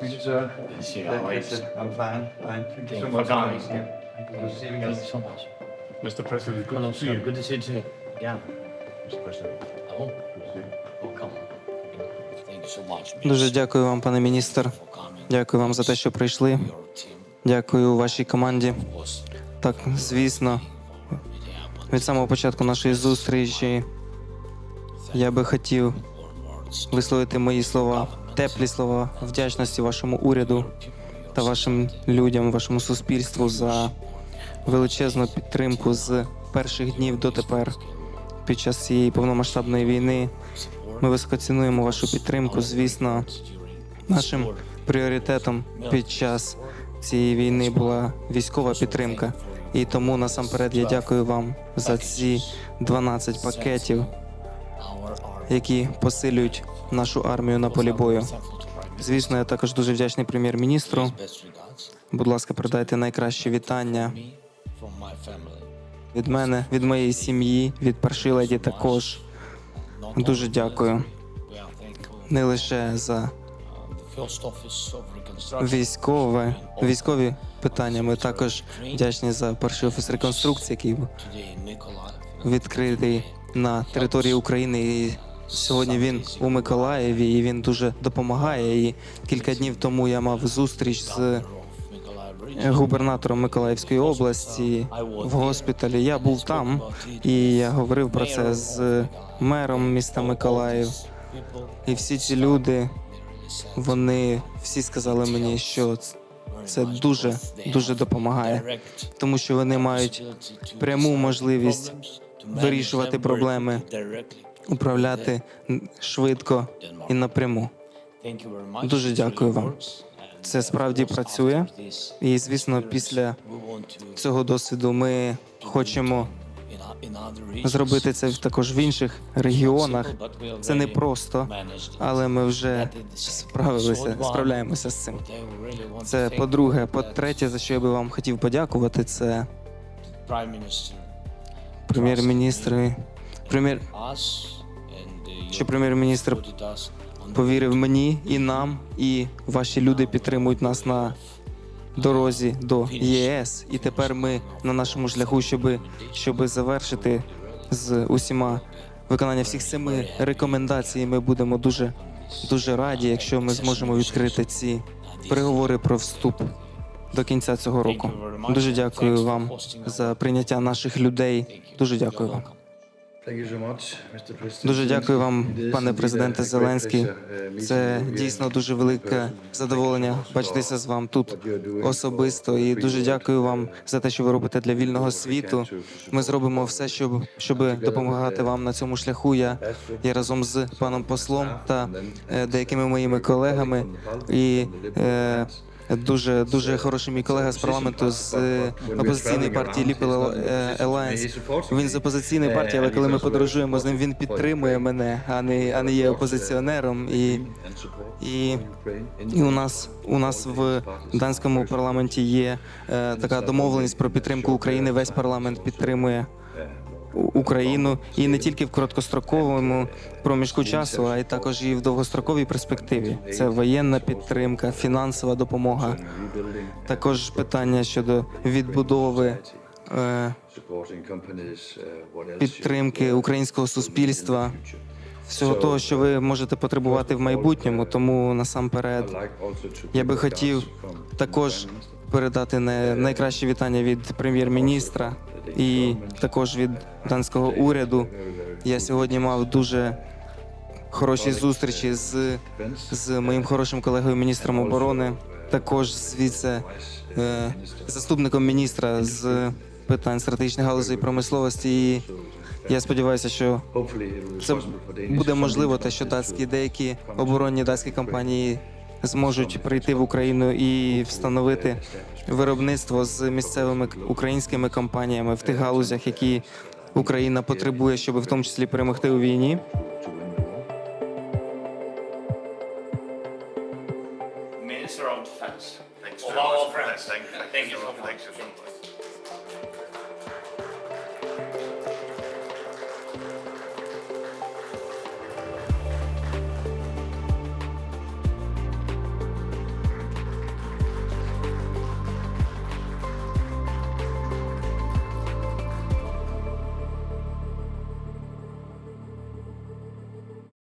Meet you, sir. See you Thank you, always. I'm fine, fine. Thank you so much for coming. Yeah. Thank you for receiving Thank us. you so much. Mr. President, good Hello, to see sir. you. Good to see you too. Yeah. Mr. President, Oh, good to see you. welcome. Thank you so much. Дуже дякую вам, пане міністр. Дякую вам за те, що прийшли. Дякую вашій команді. Так, звісно, від самого початку нашої зустрічі я би хотів. Висловити мої слова, теплі слова вдячності вашому уряду та вашим людям, вашому суспільству за величезну підтримку з перших днів дотепер під час цієї повномасштабної війни. Ми високо цінуємо вашу підтримку. Звісно, нашим пріоритетом під час цієї війни була військова підтримка. І тому насамперед я дякую вам за ці 12 пакетів. Які посилюють нашу армію на полі бою. Звісно, я також дуже вдячний прем'єр-міністру. Будь ласка, передайте найкращі вітання від мене, від моєї сім'ї, від першої леді також. Дуже дякую. Не лише за військове, військові питання. Ми також вдячні за перший офіс реконструкції, який відкритий на території України. І сьогодні він у Миколаєві і він дуже допомагає. І кілька днів тому я мав зустріч з Of губернатором Миколаївської області в госпіталі. Я був там і я говорив про це з мером міста Миколаїв. І всі ці люди, вони всі сказали мені, що це дуже дуже допомагає, тому що вони мають пряму можливість вирішувати проблеми. Управляти швидко і напряму. Дуже дякую вам. Це справді працює. І звісно, після цього досвіду ми хочемо зробити це також в інших регіонах. Це не просто, але ми вже справилися, справляємося з цим. Це по-друге. По-третє, за що я би вам хотів подякувати, це Prime прем'єр-міністр. Прем'єр, що прем'єр-міністр повірив мені і нам, і ваші люди підтримують нас на дорозі до ЄС. І тепер ми на нашому шляху, щоб, щоб завершити з усіма виконання всіх семи рекомендацій. Ми будемо дуже дуже раді, якщо ми зможемо відкрити ці переговори про вступ до кінця цього року. Дуже дякую вам за прийняття наших людей. Дуже дякую вам. Дуже дякую вам, пане президенте Зеленський. Це дійсно дуже велике задоволення бачитися з вам тут особисто. І дуже дякую вам за те, що ви робите для вільного світу. Ми зробимо все, щоб щоб допомагати вам на цьому шляху. Я я разом з паном послом та е, деякими моїми колегами і е, дуже дуже хороший мій колега з парламенту з е, опозиційної партії Ліпел Alliance. Він з опозиційної партії, але коли ми подорожуємо з ним, він підтримує мене, а не а не є опозиціонером. І і, і у нас у нас в данському парламенті є е, така домовленість про підтримку України. Весь парламент підтримує Україну і не тільки в короткостроковому проміжку часу, а й також і в довгостроковій перспективі. Це воєнна підтримка, фінансова допомога. Також питання щодо відбудови. е, підтримки українського суспільства, всього того, що ви можете потребувати в майбутньому. Тому насамперед я би хотів також передати найкращі вітання від прем'єр-міністра і також від данського уряду. Я сьогодні мав дуже хороші зустрічі з, з моїм хорошим колегою міністром оборони, також звідси е, заступником міністра з питань стратегічних галузей промисловості. І я сподіваюся, що це буде можливо, те, що датські деякі оборонні датські компанії зможуть прийти в Україну і встановити виробництво з місцевими українськими компаніями в тих галузях, які Україна потребує, щоб в тому числі перемогти у війні. Minister of Defense. Thanks very much. Thank, Thank you Thank you.